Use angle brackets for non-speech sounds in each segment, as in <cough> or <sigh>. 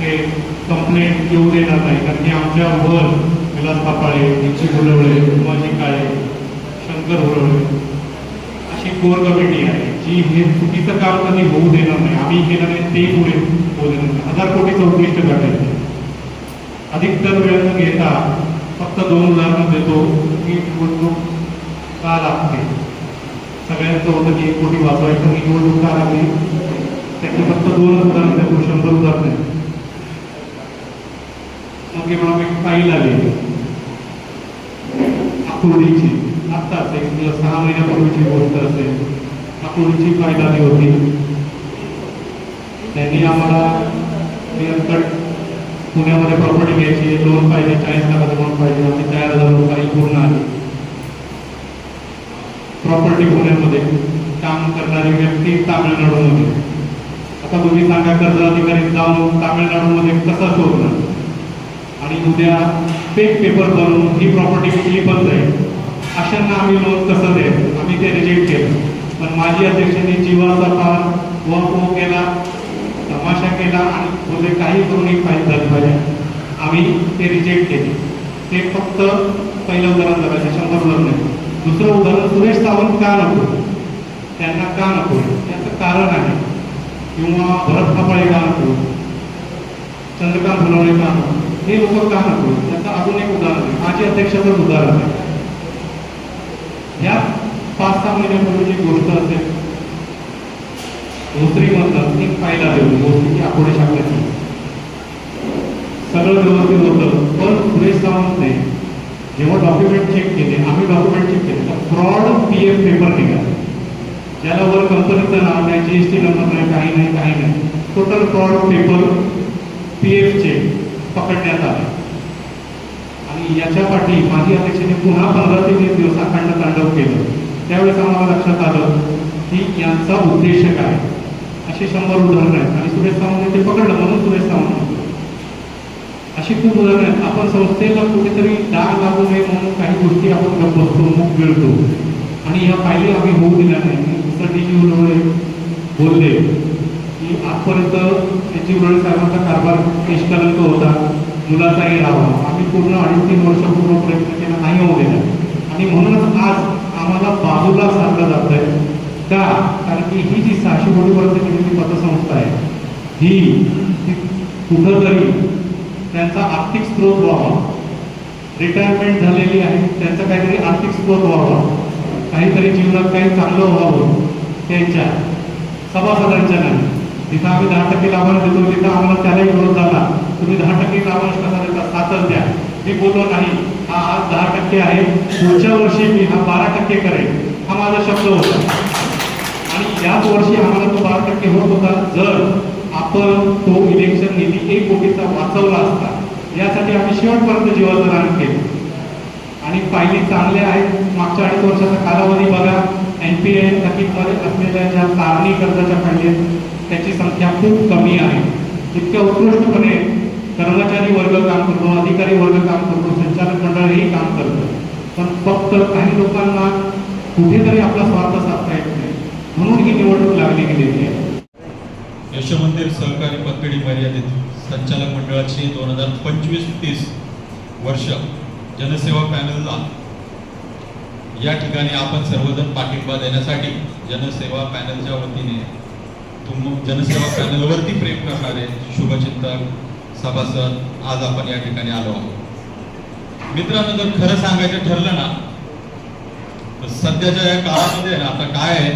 Complaint येऊ देणार नाही. कारण की आमच्या वर विलास पापाळे दीक्षित हुलवळे उमाजी काळे शंकर हुलवळे अशी कोर कमिटी आहे जी हे चुकीचं काम कधी होऊ देणार नाही. आम्ही केलं नाही ते पुढे होऊ देणार नाही. हजार कोटीचं उद्दिष्ट गाठायचं अधिकतर वेळ न घेता फक्त दोन उदाहरणं देतो की निवडणूक का लागते? सगळ्यांचं होतं की एक कोटी वाचवायचं निवडणूक का लागली? त्याचे फक्त दोन उदाहरण देतो शंभर उदाहरण मग मला एक फाईल आली आकुर्डीची आत्ताच एक तुला सहा महिन्यापूर्वीची गोष्ट असेल. आकुर्डीची फाईल आली होती. त्यांनी आम्हाला निरंतर पुण्यामध्ये प्रॉपर्टी घ्यायची लोन पाहिजे चाळीस लाखाचं लोन पाहिजे आम्ही चार हजार रुपये पूर्ण आली प्रॉपर्टी पुण्यामध्ये काम करणारी व्यक्ती तामिळनाडूमध्ये. आता तुम्ही सांगा कर्ज अधिकारी जाऊन तामिळनाडूमध्ये कसं शोधणार? आणि उद्या फेक पेपर बनवून ही प्रॉपर्टी विकली पण जाईल. अशांना आम्ही लोन कसं द्यायचं आम्ही ते रिजेक्ट केलं. पण माजी अध्यक्षांनी जीवाचा पार व ओ केला तमाशा केला आणि बोलले काही करून एक फाईल झाली पाहिजे आम्ही ते रिजेक्ट केले. ते फक्त पहिलं उदाहरण जगायचं शंभर उदाहरण नाही. दुसरं उदाहरण सुरेश सावंत का नको? त्यांना का नको? त्याचं कारण आहे. किंवा भरत थापाळे का नको? चंद्रकांत फुलवणे का नको? हे लोक का नको त्याचं अजून एक उदाहरण आहे. माजी अध्यक्षाचं उदाहरण आहे. ह्या पाच सहा महिन्यापूर्वीची गोष्ट असेल भोसरीमधनं एक फाईल आली होती भोसरीची आठवडे शाखेची. सगळं व्यवस्थित होतं, पण सुरेश सावंतने जेव्हा डॉक्युमेंट चेक केले, आम्ही डॉक्युमेंट चेक केले, तर फ्रॉड पी एफ़ पेपर निघाला. ज्याला वर कंपनीचं नाव नाही जी एस टी नंबर नाही, काही नाही काही नाही. टोटल फ्रॉड पेपर पी एफचे पकडण्यात आले. आणि याच्या पाठी माजी अध्यक्षांनी पुन्हा पंधरा ते वीस दिवस अखंड तांडव केलं. त्यावेळेस आम्हाला लक्षात आलं की यांचा उद्देश काय? असे शंभर उदाहरणं आहेत. आणि सुरेश सावंत ते पकडलं म्हणून सुरेश सावंत अशी खूप उदाहरणं आहेत. आपण संस्थेला कुठेतरी डाग लागू नये म्हणून काही गोष्टी आपण गप्प बसतो मुख गिळतो. आणि या फायली आम्ही होऊ दिल्या नाही. सर डी जी उलवळे बोलले. की आजपर्यंत त्यांची उलवळे साहेबांचा कारभार निष्कलंक होता मुलाचाही राहावा आम्ही पूर्ण अडीच तीन वर्ष पूर्ण प्रयत्न केला नाही होऊ गेला आणि म्हणूनच आज आम्हाला बाजूला सारलं जात आहे का? कारण की ही जी सहाशे कोटीपर्यंत केलेली पतसंस्था आहे ही कुठंतरी त्यांचा आर्थिक स्रोत व्हावा. रिटायरमेंट झालेली आहे त्यांचा काहीतरी आर्थिक स्रोत व्हावा. काहीतरी जीवनात काही चांगलं व्हावं त्यांच्या सभासदांच्या नाही जिथं आम्ही दहा टक्के लाभांश देतो तिथं आम्हाला त्यालाही विरोध झाला. तुम्ही दहा टक्के लाभांश कसा देता सातच द्या. मी बोललो नाही. हा आज दहा टक्के आहे. पुढच्या वर्षी मी हा बारा टक्के करेन. हा माझा शब्द होता. आणि याच वर्षी आम्हाला तो बारा टक्के होत होता. जर आपण तो इलेक्शन निधी एक कोटीचा वाचवला असता यासाठी आम्ही शेवटपर्यंत जीवाचं रान केलं. आणि फायली चांगल्या आहेत. मागच्या अडीच वर्षाचा कालावधी बघा. एन पी ए थकीत असलेल्या ज्या तारणी कर्जाच्या फायली त्याची संख्या खूप कमी आहे. इतक्या उत्कृष्टपणे कर्मचारी वर्ग काम करतो अधिकारी वर्ग काम करतो संचालक मंडळही काम करतं. पण फक्त काही लोकांना कुठेतरी आपला स्वार्थ साधता येत नाही. म्हणून ही निवडणूक लागली गेलेली आहे. यशमंदिर सहकारी पतपेढी मर्यादित संचालक मंडळाची दोन हजार पंचवीस तीस वर्ष जनसेवा पॅनलला या ठिकाणी आपण सर्वजण पाठिंबा देण्यासाठी जनसेवा पॅनलच्या वतीने तुम जनसेवा पॅनलवरती प्रेम करणारे शुभचिंतक सभासद आज आपण या ठिकाणी आलो आहोत. मित्रांनो जर खरं सांगायचं ठरलं ना तर सध्याच्या या काळामध्ये आता काय आहे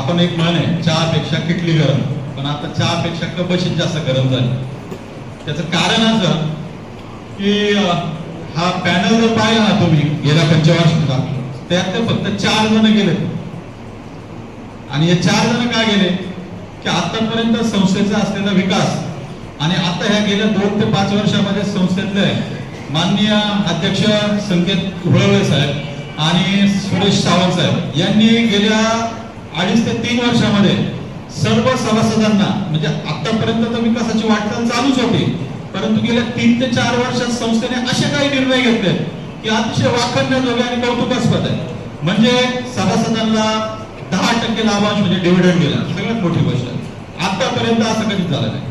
आपण एक म्हण आहे चहापेक्षा किटली गरम पण आता चहापेक्षा कपशीत जास्त गरम झाली. त्याचं कारण असं की हा पॅनल जर पाहिला ना तुम्ही गेल्या पंचवार्षिकचा त्यात फक्त चार जण गेले. आणि हे चार जण का गेले? की आतापर्यंत संस्थेचा असलेला विकास आणि आता ह्या गेल्या दोन ते पाच वर्षामध्ये संस्थेतले माननीय अध्यक्ष संकेत हुळवळे साहेब आणि सुरेश सावंत साहेब यांनी गेल्या अडीच ते तीन वर्षामध्ये सर्व सभासदांना म्हणजे आतापर्यंत तर विकासाची वाटचाल चालूच होती परंतु गेल्या तीन ते चार वर्षात संस्थेने असे काही निर्णय घेतले की अतिशय वाखण्याजोगे आणि कौतुकास्पद आहे. म्हणजे सभासदांना दहा टक्के लाभांश म्हणजे डिव्हिडंड दिला सगळ्यात मोठी गोष्ट. आतापर्यंत असं कधीच झालं नाही.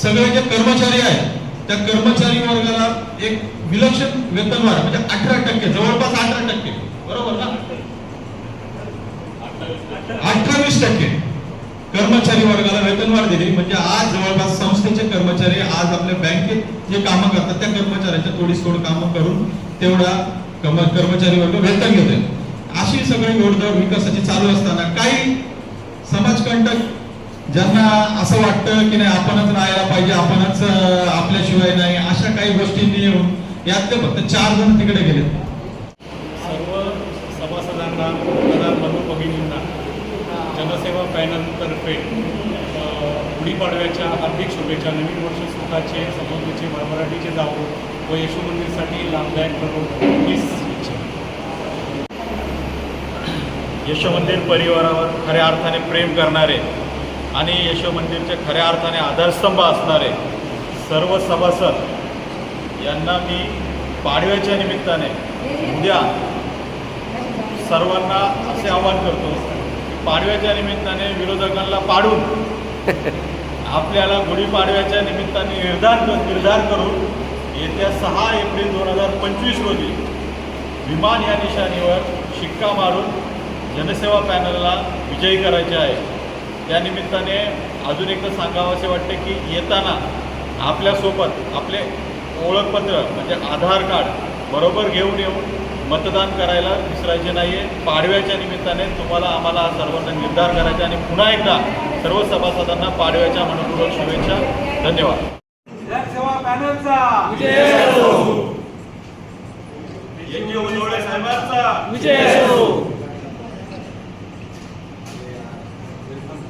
सगळे जे कर्मचारी आहेत त्या कर्मचारी वर्गाला एक विलक्षण वेतनवाढ म्हणजे अठरा टक्के जवळपास अठरा टक्के. बरोबर ना? अठ्ठावीस टक्के कर्मचारी वर्गाला वेतनवाढ दिली. म्हणजे आज जवळपास संस्थेचे कर्मचारी आज आपल्या बँकेत जे कामं करतात त्या कर्मचाऱ्यांच्या थोडीस थोडं कामं करून तेवढा कर्मचारी वर्ग वेतन घेतात अशी सगळी घोडदौड विकासाची चालू असताना काही समाजकंटक ज्यांना असं वाटतं की नाही आपणच राहायला पाहिजे आपणच आपल्याशिवाय नाही अशा काही गोष्टींनी येऊन यातले फक्त चार जण तिकडे गेले. सर्व सभासदांना बंधू भगिनींना जनसेवा पॅनलतर्फे गुढीपाडव्याच्या हार्दिक शुभेच्छा. नवीन वर्ष सुखाचे समृद्धीचे भरभराटीचे जावो व येशू मंदिरसाठी लाभदायक ठरो हीच इच्छा यशो मंदिर परिवारावर खऱ्या अर्थाने प्रेम करणारे आणि यशो मंदिरचे खऱ्या अर्थाने आधारस्तंभ असणारे सर्व सभासद यांना मी पाडव्याच्या निमित्ताने उद्या सर्वांना असे आवाहन करतो की पाडव्याच्या निमित्ताने विरोधकांना पाडून <laughs> आपल्याला गुढीपाडव्याच्या निमित्ताने निर्धार निर्धार करून येत्या सहा एप्रिल दोन हजार पंचवीस रोजी विमान या निशाणीवर शिक्का मारून जनसेवा पॅनलला विजयी करायचे आहे. त्या निमित्ताने अजून एकदा सांगावं असे वाटते की येताना आपल्यासोबत आपले ओळखपत्र म्हणजे आधार कार्ड बरोबर घेऊन येऊन मतदान करायला विसरायचे नाही आहे पाडव्याच्या निमित्ताने तुम्हाला आम्हाला सर्वांना निर्धार करायचा आणि पुन्हा एकदा सर्व सभासदांना पाडव्याच्या मनपूर्वक शुभेच्छा. धन्यवाद. साहेबांचा.